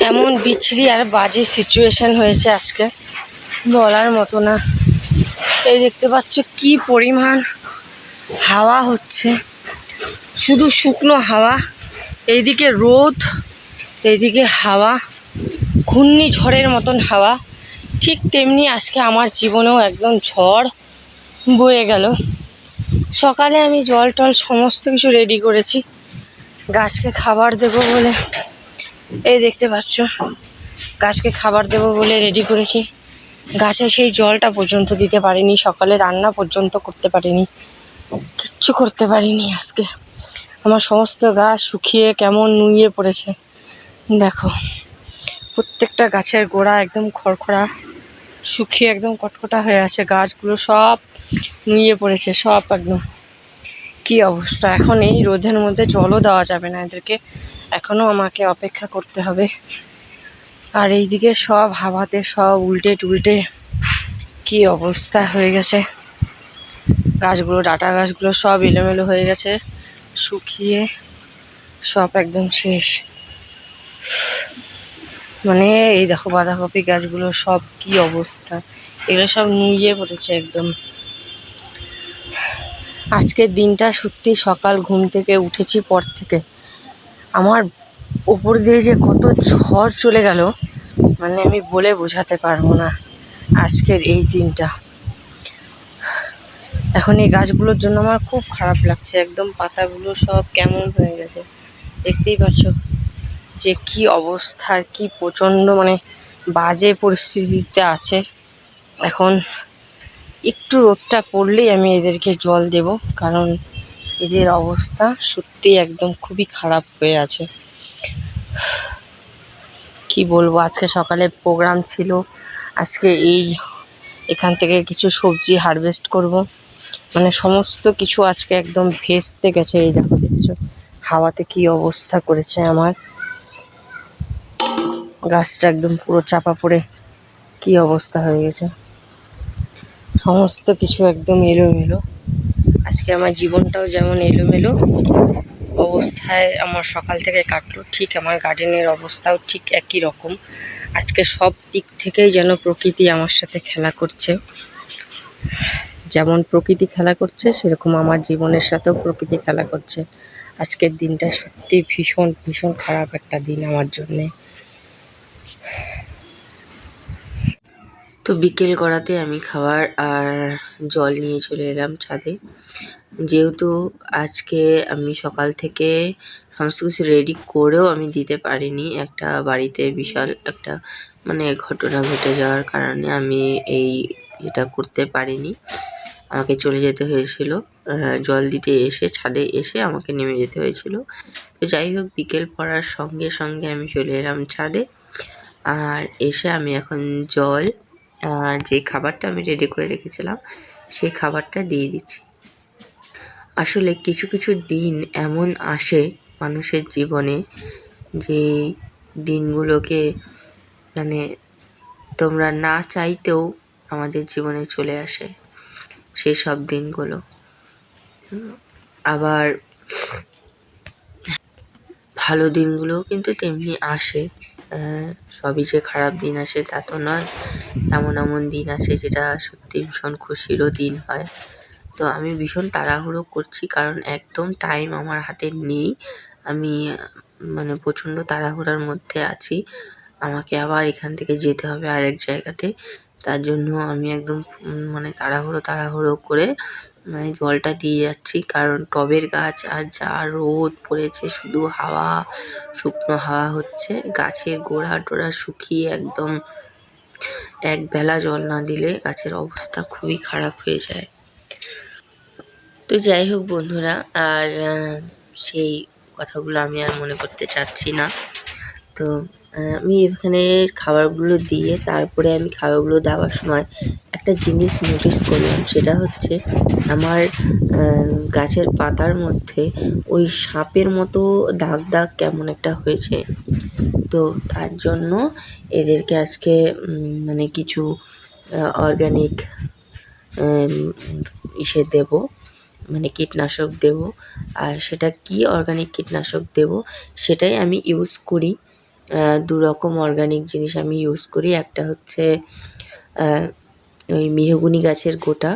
এমন বিচ্ছিরি আর বাজে সিচুয়েশন হয়েছে আজকে। বলার মতো না। এই দেখতে পাচ্ছ কি পরিমাণ হাওয়া হচ্ছে। শুধু শুকনো হাওয়া, এইদিকে রোদ, এইদিকে হাওয়া, ঘূর্ণিঝড়ের মতন হাওয়া। ঠিক তেমনি আজকে আমার জীবনেও একদম ঝড় বয়ে গেল। সকালে আমি জল টল সমস্ত কিছু রেডি করেছি। গাছকে খাবার দেবো বলে। এই দেখতে পাচ্ছ। গাছকে খাবার দেবো বলে রেডি করেছি। গাছে সেই জলটা পর্যন্ত দিতে পারিনি, সকালে রান্না পর্যন্ত করতে পারিনি। কিচ্ছু করতে পারিনি আজকে। আমার সমস্ত গাছ শুকিয়ে কেমন নুয়ে পড়েছে। দেখো, প্রত্যেকটা গাছের গোড়া একদম খড়খড়া, শুকিয়ে একদম কটকটা হয়ে আছে। গাছগুলো সব নুয়ে পড়েছে, সব একদম। কি অবস্থা? এখন এই রোদের মধ্যে জলও দেওয়া যাবে না এদেরকে। এখনও আমাকে অপেক্ষা করতে হবে। আর এইদিকে সব হাওয়াতে সব উল্টে টুলটে কি অবস্থা হয়ে গেছে। গাছগুলো, ডাটা গাছগুলো সব এলোমেলো হয়ে গেছে। শুকিয়ে সব একদম শেষ। মানে এই দেখো বাঁধাকপি গাছগুলো সব কি অবস্থা। এগুলো সব নুয়ে পড়েছে একদম। আজকের দিনটা সত্যি সকাল ঘুম থেকে উঠেছি পর থেকে। আমার ওপর দিয়ে যে কত ঝড় চলে গেল মানে আমি বলে বোঝাতে পারব না আজকের এই দিনটা। এখন এই গাছগুলোর জন্য আমার খুব খারাপ লাগছে, একদম পাতাগুলো সব কেমন হয়ে গেছে। দেখতেই পাচ্ছ যে কি অবস্থার কি প্রচণ্ড মানে বাজে পরিস্থিতিতে আছে। এখন একটু রোদটা পড়লেই আমি এদেরকে জল দেব, কারণ এদের অবস্থা সত্যি একদম খুবই খারাপ হয়ে আছে। কি বলব, আজকে সকালে প্রোগ্রাম ছিল, আজকে এই এখান থেকে কিছু সবজি হারভেস্ট করব। মানে সমস্ত কিছু আজকে একদম ভেস্তে গেছে, এই দেখো দেখছ, হাওয়াতে কি অবস্থা করেছে আমার। গাছটা একদম পুরো চাপা পড়ে, কি অবস্থা হয়ে গেছে। সমস্ত কিছু একদম এলো এলোমেলো। আজকে আমার জীবনটাও যেমন এলোমেলো, অবস্থায় আমার সকাল থেকে কাটলো, ঠিক আমার গার্ডেনের অবস্থাও ঠিক একই রকম। আজকে সব দিক থেকেই যেন প্রকৃতি আমার সাথে খেলা করছে। যেমন প্রকৃতি খেলা করছে, সেরকম আমার জীবনের সাথেও প্রকৃতি খেলা করছে। আজকের দিনটা সত্যি ভীষণ ভীষণ খারাপ একটা দিন আমার জন্যে। তো বিকেল করাতে আমি খাবার আর জল নিয়ে চলে এলাম ছাদে। যেহেতু আজকে আমি সকাল থেকে সমস্ত কিছু রেডি করেও আমি দিতে পারিনি, একটা বাড়িতে বিশাল একটা মানে ঘটনা ঘটে যাওয়ার কারণে আমি এই এটা করতে পারিনি। আমাকে চলে যেতে হয়েছিল জল দিতে এসে, ছাদে এসে আমাকে নেমে যেতে হয়েছিল। তো যাই হোক, বিকেল পড়ার সঙ্গে সঙ্গে আমি চলে এলাম ছাদে, আর এসে আমি এখন জল যে খাবারটা আমি রেডি করে রেখেছিলাম, সেই খাবারটা দিয়ে দিচ্ছি। আসলে কিছু কিছু দিন এমন আসে মানুষের জীবনে যে দিনগুলোকে মানে তোমরা না চাইতেও আমাদের জীবনে চলে আসে সেই সব দিনগুলো। আবার ভালো দিনগুলোও কিন্তু তেমনি আসে। সবই যে খারাপ দিন আসে তা তো নয়। এমন এমন দিন আসে যেটা সত্যি ভীষণ খুশিরও দিন হয়। তো আমি ভীষণ তাড়াহুড়ো করছি কারণ একদম টাইম আমার হাতে নেই। আমি মানে প্রচণ্ড তাড়াহুড়ার মধ্যে আছি। আমাকে আবার এখান থেকে যেতে হবে আরেক জায়গাতে। তার জন্য আমি একদম মানে তাড়াহুড়ো তাড়াহুড়ো করে মানে জলটা দিয়ে যাচ্ছি, কারণ টবের গাছ আর যা রোদ পড়েছে, শুধু হাওয়া, শুকনো হাওয়া হচ্ছে। গাছের গোড়া টোড়া শুকিয়ে একদম এক বেলা জল না দিলে গাছের অবস্থা খুবই খারাপ হয়ে যায়। তো যাই হোক বন্ধুরা, আর সেই কথাগুলো আমি আর মনে করতে চাচ্ছি না। তো আমি এখানে খাবারগুলো দিয়ে তারপরে আমি খাবারগুলো দেওয়ার সময় একটা জিনিস নোটিস করলাম, সেটা হচ্ছে আমার গাছের পাতার মধ্যে ওই সাপের মতো দাগ দাগ কেমন একটা হয়েছে। তো তার জন্য এদেরকে আজকে মানে কিছু অর্গানিক ইসে দেব মানে কীটনাশক দেব। আর সেটা কি অর্গানিক কীটনাশক দেব, সেটাই আমি ইউজ করি। দু রকম অর্গানিক জিনিস আমি ইউজ করি। একটা হচ্ছে ওই মেহগুনি গাছের গোটা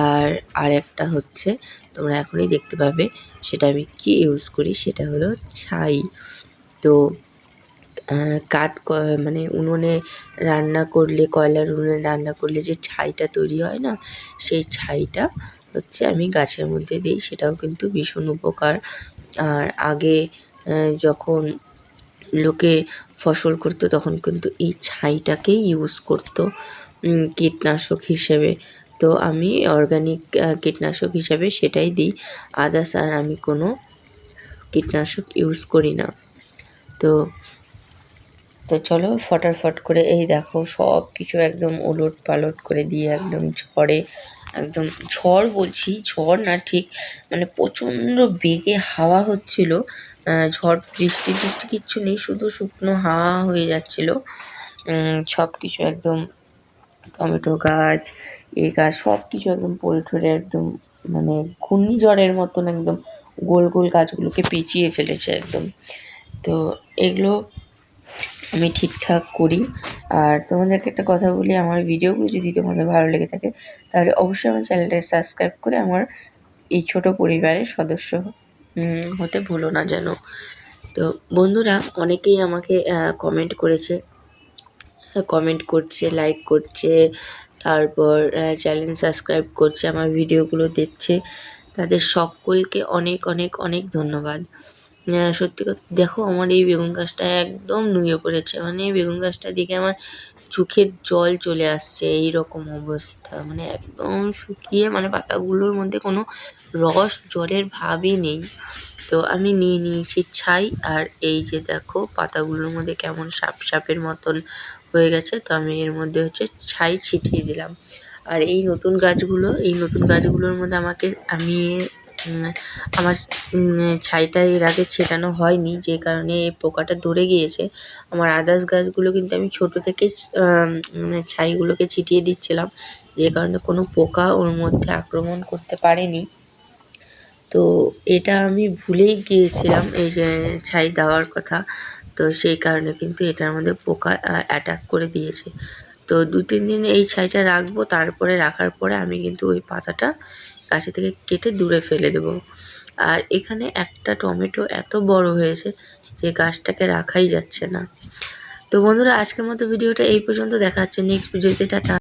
আর আর একটা হচ্ছে, তোমরা এখনই দেখতে পাবে, সেটা আমি কি ইউজ করি, সেটা হলো ছাই। তো কাঠ মানে উনুনে রান্না করলে, কয়লার উনুনে রান্না করলে যে ছাইটা তৈরি হয় না, সেই ছাইটা হচ্ছে আমি গাছের মধ্যে দিই, সেটাও কিন্তু ভীষণ উপকার। আর আগে যখন লোকে ফসল করতো, তখন কিন্তু এই ছাইটাকেই ইউজ করতো। কীটনাশক হিসেবে। তো আমি অর্গানিক কীটনাশক হিসেবে সেটাই দিই। আদার্স আর আমি কোনো কীটনাশক ইউজ করি না। তো তো চলো ফটাফট করে এই দেখো সব কিছু একদম ওলট পালট করে দিয়ে একদম ঝড়ে, একদম ঝড় বলছি, ঝড় না ঠিক মানে প্রচণ্ড বেগে হাওয়া হচ্ছিল। ঝড়, বৃষ্টি টিষ্টি কিচ্ছু নেই, শুধু শুকনো হাওয়া হয়ে যাচ্ছিল। সব কিছু একদম টমেটো গাছ, এ গাছ সব কিছু একদম পড়ে ঠরে একদম মানে ঘূর্ণিঝড়ের মতন একদম গোল গোল গাছগুলোকে পেঁচিয়ে ফেলেছে একদম। তো এগুলো আমি ঠিকঠাক করি। আর তোমাদেরকে একটা কথা বলি, আমার ভিডিওগুলো যদি তোমাদের ভালো লেগে থাকে, তাহলে অবশ্যই আমার চ্যানেলটাকে সাবস্ক্রাইব করে আমার এই ছোট পরিবারের সদস্য হতে ভুলো না যেন। তো বন্ধুরা, অনেকেই আমাকে কমেন্ট করেছে কমেন্ট করছে লাইক করছে, তারপর চ্যানেল সাবস্ক্রাইব করছে, আমার ভিডিওগুলো দেখছে। তাদের সকলকে অনেক অনেক অনেক ধন্যবাদ। সত্যি কথা, দেখো আমার এই বেগুন গাছটা একদম নুয়ে পড়েছে। মানে বেগুন গাছটা দেখে আমার চোখের জল চলে আসছে এই রকম অবস্থা। মানে একদম শুকিয়ে মানে পাতাগুলোর মধ্যে কোনো রস, জলের ভাবই নেই। তো আমি নিয়ে নিয়েছি ছাই, আর এই যে দেখো, পাতাগুলোর মধ্যে কেমন সাপ সাপের মতন হয়ে গেছে। তো আমি এর মধ্যে হচ্ছে ছাই ছিটিয়ে দিলাম। আর এই নতুন গাছগুলো, এই নতুন গাছগুলোর মধ্যে আমাকে, আমি আমার ছাইটা এর আগে ছেটানো হয়নি, যে কারণে এই পোকাটা ধরে গিয়েছে। আমার আদার্স গাছগুলো কিন্তু আমি ছোটো থেকে ছাইগুলোকে ছিটিয়ে দিচ্ছিলাম, যে কারণে কোনো পোকা ওর মধ্যে আক্রমণ করতে পারেনি। তো এটা আমি ভুলেই গিয়েছিলাম, এই যে ছাই দেওয়ার কথা। তো সেই কারণে কিন্তু এটার মধ্যে পোকা অ্যাটাক করে দিয়েছে। তো দু তিন দিন এই ছাইটা রাখব, তারপরে রাখার পরে আমি কিন্তু ওই পাতাটা গাছে থেকে কেটে দূরে ফেলে দেব। আর এখানে একটা টমেটো এত বড় হয়েছে যে গাছটাকে রাখাই যাচ্ছে না। তো বন্ধুরা, আজকের মতো ভিডিওটা এই পর্যন্ত। দেখাচ্ছে নেক্সট ভিডিওতে। টাটা।